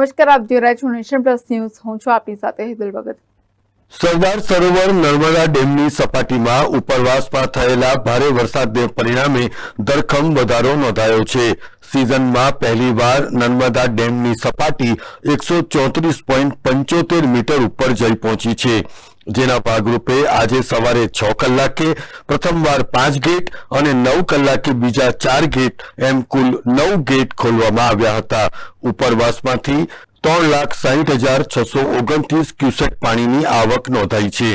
નમસ્કાર, આપ જોઈ રહ્યા છો નેશન પ્લસ ન્યૂઝ. હું છું આપની સાથે હેતલ ભગત. સરદાર સરોવર નર્મદા ડેમની સપાટીમાં ઉપરવાસમાં થયેલા ભારે વરસાદને પરિણામે ધરખમ વધારો નોંધાયો છે. સિઝનમાં પહેલીવાર નર્મદા ડેમની સપાટી એકસો ચોત્રીસ પોઈન્ટ પંચોતેર મીટર ઉપર જઈ પહોંચી છે. જેના ભાગરૂપે આજે સવારે છ કલાકે પ્રથમવાર પાંચ ગેટ અને નવ કલાકે બીજા ચાર ગેટ એમ કુલ નવ ગેટ ખોલવામાં આવ્યા હતા. ઉપરવાસમાંથી ત્રણ લાખ સાહીઠ હજાર છસો ઓગણત્રીસ ક્યુસેક પાણીની આવક નોંધાઈ છે.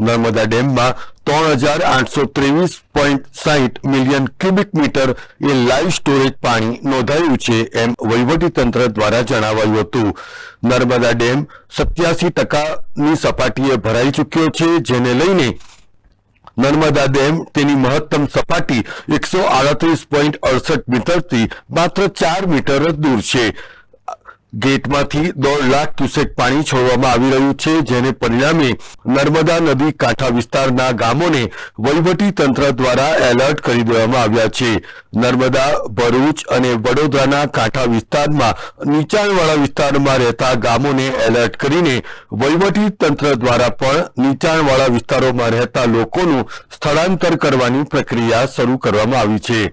નર્મદા ડેમમાં ત્રણ હજાર આઠસો ત્રેવીસ પોઈન્ટ સાહીઠ મિલિયન ક્યુબિક મીટર એ લાઈવ સ્ટોરેજ પાણી નોંધાયું છે એમ વહીવટીતંત્ર દ્વારા જણાવાયું હતું. નર્મદા ડેમ સત્યાસી ટકાની સપાટીએ ભરાઈ ચૂક્યો છે, જેને લઈને નર્મદા ડેમ તેની મહત્તમ સપાટી એકસો આડત્રીસ પોઈન્ટ અડસઠ મીટરથી માત્ર ચાર મીટર જ દૂર છે. ગેટમાંથી દોઢ લાખ ક્યુસેક પાણી છોડવામાં આવી રહ્યું છે, જેને પરિણામે નર્મદા નદી કાંઠા વિસ્તારના ગામોને વહીવટી તંત્ર દ્વારા એલર્ટ કરી દેવામાં આવ્યા છે. નર્મદા, ભરૂચ અને વડોદરાના કાંઠા વિસ્તારમાં નીચાણવાળા વિસ્તારમાં રહેતા ગામોને એલર્ટ કરીને વહીવટી તંત્ર દ્વારા પણ નીચાણવાળા વિસ્તારોમાં રહેતા લોકોનું સ્થળાંતર કરવાની પ્રક્રિયા શરૂ કરવામાં આવી છે.